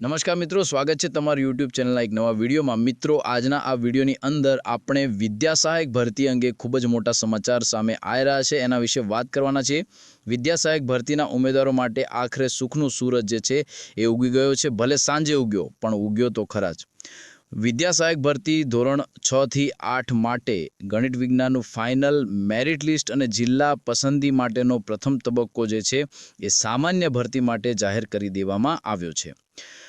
નમસ્કાર મિત્રો, સ્વાગત છે તમારું યુટ્યુબ ચેનલના એક નવા વિડીયોમાં. મિત્રો, આજના આ વિડીયોની અંદર આપણે વિદ્યા સહાયક ભરતી અંગે ખૂબ જ મોટા સમાચાર સામે આવી રહ્યા છે. એના વિશે વાત કરવાના છે. વિદ્યા સહાયક ભરતીના ઉમેદવારો માટે આખરે સુખનું સૂરજ જે છે એ ઉગી ગયો છે. ભલે સાંજે ઉગ્યો, પણ ઉગ્યો તો ખરા જ. વિદ્યા સહાયક ભરતી ધોરણ છ થી આઠ માટે ગણિત વિજ્ઞાનનું ફાઇનલ મેરિટ લિસ્ટ અને જિલ્લા પસંદગી માટેનો પ્રથમ તબક્કો જે છે એ સામાન્ય ભરતી માટે જાહેર કરી દેવામાં આવ્યો છે.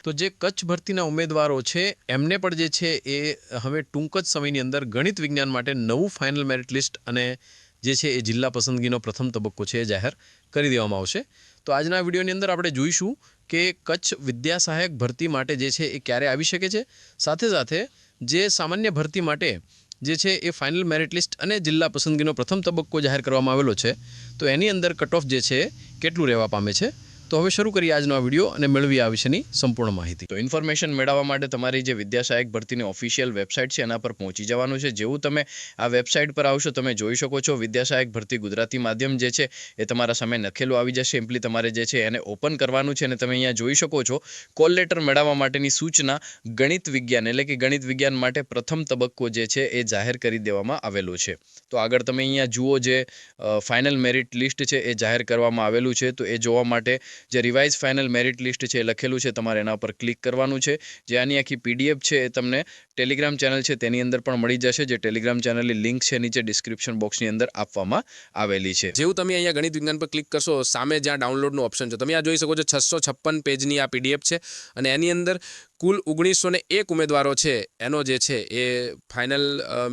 તો જે કચ્છ ભરતીના ઉમેદવારો છે, એમને પણ જે છે એ હવે ટૂંક જ સમયની અંદર ગણિત વિજ્ઞાન માટે નવું ફાઇનલ મેરિટ લિસ્ટ અને જે છે એ જિલ્લા પસંદગીનો પ્રથમ તબક્કો છે એ જાહેર કરી દેવામાં આવશે. તો આજના વિડીયોની અંદર આપણે જોઈશું કે કચ્છ વિદ્યા સહાયક ભરતી માટે જે છે એ ક્યારે આવી શકે છે. સાથે સાથે જે સામાન્ય ભરતી માટે જે છે એ ફાઇનલ મેરિટ લિસ્ટ અને જિલ્લા પસંદગીનો પ્રથમ તબક્કો જાહેર કરવામાં આવેલો છે, તો એની અંદર કટ ઓફ જે છે કેટલું રહેવા પામે છે? તો હવે શરૂ કરીએ આજનો આ વીડિયો અને મેળવીએ આ વિશેની સંપૂર્ણ માહિતી. તો ઇન્ફોર્મેશન મેળવવા માટે તમારી જે વિદ્યાસહાયક ભરતીની ઓફિશિયલ વેબસાઇટ છે, એના પર પહોંચી જવાનું છે. જેવું તમે આ વેબસાઇટ પર આવશો, તમે જોઈ શકો છો વિદ્યાસહાયક ભરતી ગુજરાતી માધ્યમ જે છે, એ તમારા સામે લખેલું આવી જશે. સિમ્પલી તમારે જે છે, એને ઓપન કરવાનું છે અને તમે અહીંયા જોઈ શકો છો કોલ લેટર મેળવવા માટેની સૂચના ગણિત વિજ્ઞાન, એટલે કે ગણિત વિજ્ઞાન માટે પ્રથમ તબક્કો જે છે, એ જાહેર કરી દેવામાં આવેલો છે. તો આગળ તમે અહીંયા જુઓ જે ફાઇનલ મેરિટ લિસ્ટ છે, એ જાહેર કરવામાં આવેલું છે. તો એ જોવા માટે જે રિવાઇઝ ફાઇનલ મેરિટ લિસ્ટ છે લખેલું છે, તમારે એના પર ક્લિક કરવાનું છે. જે આની આખી પીડીએફ છે એ તમને ટેલિગ્રામ ચેનલ છે, તેની અંદર પણ મળી જશે, જે ટેલિગ્રામ ચેનલની લિંક છે, નીચે ડિસ્ક્રિપ્શન બોક્સની અંદર આપવામાં આવેલી છે. જેવું તમે અહીંયા ગણિત વિજ્ઞાન પર ક્લિક કરશો, સામે જ્યાં ડાઉનલોડનું ઓપ્શન છે, તમે આ જોઈ શકો છો, છસો છપ્પન પેજની આ પીડીએફ છે, અને એની અંદર કુલ ઓગણીસો ને એક ઉમેદવારો છે, એનો જે છે, એ ફાઇનલ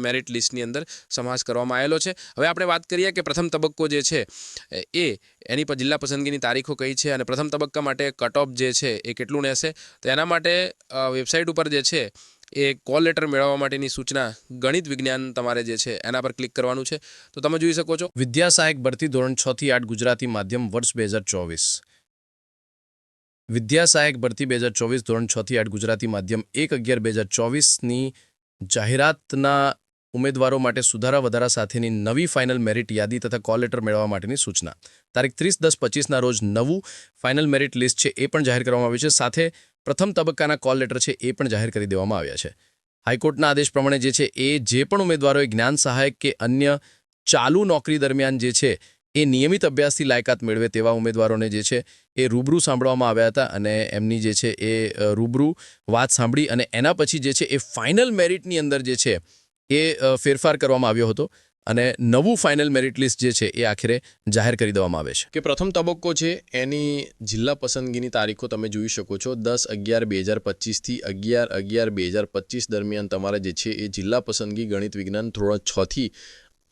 મેરિટ લિસ્ટની અંદર સમાવેશ કરવામાં આવેલો છે. હવે આપણે વાત કરીએ કે પ્રથમ તબક્કો જે છે, એ એની પર જિલ્લા પસંદગીની તારીખો કઈ છે, અને પ્રથમ તબક્કા માટે કટ ઓફ જે છે, એ કેટલું રહેશે? તો એના માટે વેબસાઇટ ઉપર જે છે એ કોલ લેટર મેળવવા માટેની સૂચના ગણિત વિજ્ઞાન તમારે જે છે એના પર ક્લિક કરવાનું છે. તો તમે જોઈ શકો છો. વિદ્યા સહાયક ભરતી ધોરણ છ થી આઠ ગુજરાતી માધ્યમ વર્ષ બે હજાર ચોવીસ. વિદ્યા સહાયક ભરતી બે હજાર ચોવીસ ધોરણ છ થી આઠ ગુજરાતી માધ્યમ એક અગિયાર બે હજાર ચોવીસની જાહેરાતના ઉમેદવારો માટે સુધારા વધારા સાથેની નવી ફાઇનલ મેરિટ યાદી તથા કોલ લેટર મેળવવા માટેની સૂચના. તારીખ ત્રીસ દસ પચીસના રોજ નવું ફાઇનલ મેરિટ લિસ્ટ છે એ પણ જાહેર કરવામાં આવ્યું છે. સાથે પ્રથમ તબક્કાના કોલ લેટર છે એ પણ જાહેર કરી દેવામાં આવ્યા છે. હાઈકોર્ટના આદેશ પ્રમાણે જે છે એ જે પણ ઉમેદવારોએ જ્ઞાન સહાયક કે અન્ય ચાલુ નોકરી દરમિયાન જે છે એ નિયમિત અભ્યાસથી લાયકાત મેળવે તેવા ઉમેદવારોને જે છે એ રૂબરૂ સાંભળવામાં આવ્યા હતા અને એમની જે છે એ રૂબરૂ વાત સાંભળી અને એના પછી જે છે એ ફાઇનલ મેરિટની અંદર જે છે એ ફેરફાર કરવામાં આવ્યો હતો. અને નવું ફાઇનલ મેરિટ લિસ્ટ જે છે એ આખરે જાહેર કરી દેવામાં આવે છે. કે પ્રથમ તબક્કો છે, એની જિલ્લા પસંદગીની તારીખો તમે જોઈ શકો છો. દસ અગિયાર બે હજાર પચીસથી અગિયાર અગિયાર બે હજાર પચીસ દરમિયાન તમારે જે છે એ જિલ્લા પસંદગી ગણિત વિજ્ઞાન ધોરણ છથી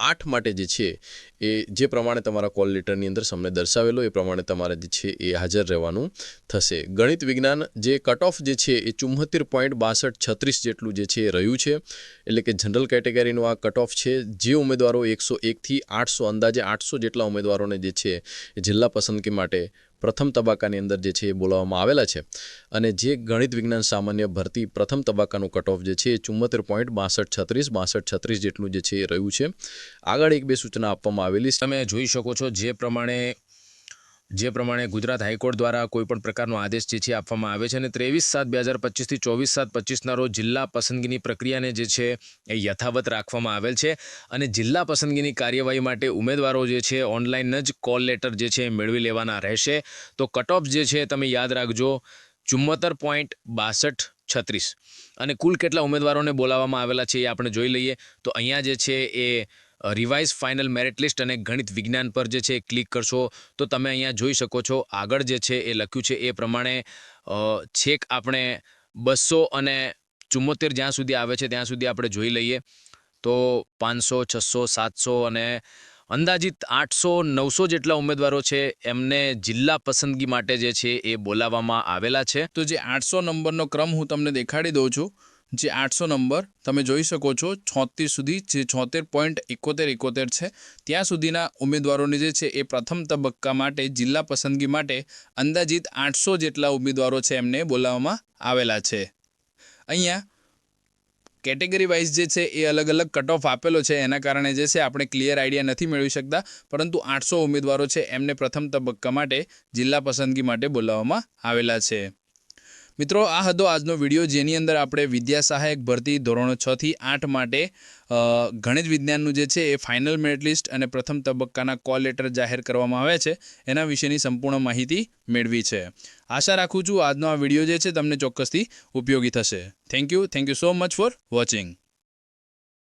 આઠ માટે જે છે એ જે પ્રમાણે તમારા કોલ લેટરની અંદર તમને દર્શાવેલો એ પ્રમાણે તમારે જે છે એ હાજર રહેવાનું થશે. ગણિત વિજ્ઞાન જે કટ ઓફ જે છે એ ચુમ્મોતેર પોઈન્ટ બાસઠ છત્રીસ જેટલું જે છે એ રહ્યું છે. એટલે કે જનરલ કેટેગરીનું આ કટ ઓફ છે. જે ઉમેદવારો એકસો એકથી આઠસો અંદાજે આઠસો જેટલા ઉમેદવારોને જે છે એ જિલ્લા પસંદગી માટે પ્રથમ તબક્કાની અંદર જે છે એ બોલાવવામાં આવેલા છે. અને જે ગણિત વિજ્ઞાન સામાન્ય ભરતી પ્રથમ તબક્કાનું કટ ઓફ જે છે એ ચુમ્મોતેર પોઈન્ટ બાસઠ છત્રીસ બાસઠ છત્રીસ જેટલું જે છે એ રહ્યું છે. આગળ એક બે સૂચના આપવામાં આવેલી તમે જોઈ શકો છો જે પ્રમાણે જે પ્રમાણે ગુજરાત હાઈકોર્ટ દ્વારા કોઈપણ પ્રકારનો આદેશ જે છે આપવામાં આવે છે અને ત્રેવીસ સાત બે હજાર પચીસથી ચોવીસ સાત પચીસના રોજ જિલ્લા પસંદગીની પ્રક્રિયાને જે છે એ યથાવત રાખવામાં આવેલ છે અને જિલ્લા પસંદગીની કાર્યવાહી માટે ઉમેદવારો જે છે ઓનલાઈન જ કોલ લેટર જે છે એ મેળવી લેવાના રહેશે. તો કટઓફ જે છે તમે યાદ રાખજો. ચુમ્મોતર પોઈન્ટ બાસઠ છત્રીસ. અને કુલ કેટલા ઉમેદવારોને બોલાવવામાં આવેલા છે એ આપણે જોઈ લઈએ. તો અહીંયા જે છે એ રિવાઇઝ ફાઇનલ મેરિટ લિસ્ટ અને ગણિત વિજ્ઞાન પર જે છે ક્લિક કરશો, તો તમે અહીંયા જોઈ શકો છો, આગળ જે છે એ લખ્યું છે એ પ્રમાણે છેક આપણે બસો અને ચુમ્મોતેર જ્યાં સુધી આવે છે ત્યાં સુધી આપણે જોઈ લઈએ. તો પાંચસો, છસો, સાતસો અને અંદાજિત આઠસો, નવસો જેટલા ઉમેદવારો છે એમને જિલ્લા પસંદગી માટે જે છે એ બોલાવવામાં આવેલા છે. તો જે આઠસો નંબરનો ક્રમ હું તમને દેખાડી દઉં છું જે આઠસો નંબર તમે જોઈ શકો છો, છોતેર સુધી, જે છોતેર પોઈન્ટ એકોતેર એકોતેર છે. ત્યાં સુધીના ઉમેદવારોને જે છે એ પ્રથમ તબક્કા માટે, જિલ્લા પસંદગી માટે અંદાજિત આઠસો જેટલા ઉમેદવારો છે એમને બોલાવવામાં આવેલા છે. અહીંયા કેટેગરી વાઇઝ જે છે એ અલગ અલગ કટ ઓફ આપેલો છે, એના કારણે જે છે આપણે ક્લિયર આઈડિયા નથી મેળવી શકતા, પરંતુ આઠસો ઉમેદવારો છે એમને પ્રથમ તબક્કા માટે જિલ્લા પસંદગી માટે બોલાવવામાં આવેલા છે. મિત્રો, આ હતો આજનો વીડિયો જેની અંદર આપણે વિદ્યા સહાયક ભરતી ધોરણો છ થી આઠ માટે ગણિત વિજ્ઞાનનું જે છે એ ફાઇનલ મેરિટ લિસ્ટ અને પ્રથમ તબક્કાના કોલ લેટર જાહેર કરવામાં આવ્યા છે. એના વિશેની સંપૂર્ણ માહિતી મેળવી છે. આશા રાખું છું આજનો આ વીડિયો જે છે તમને ચોક્કસથી ઉપયોગી થશે. Thank you thank you so much for watching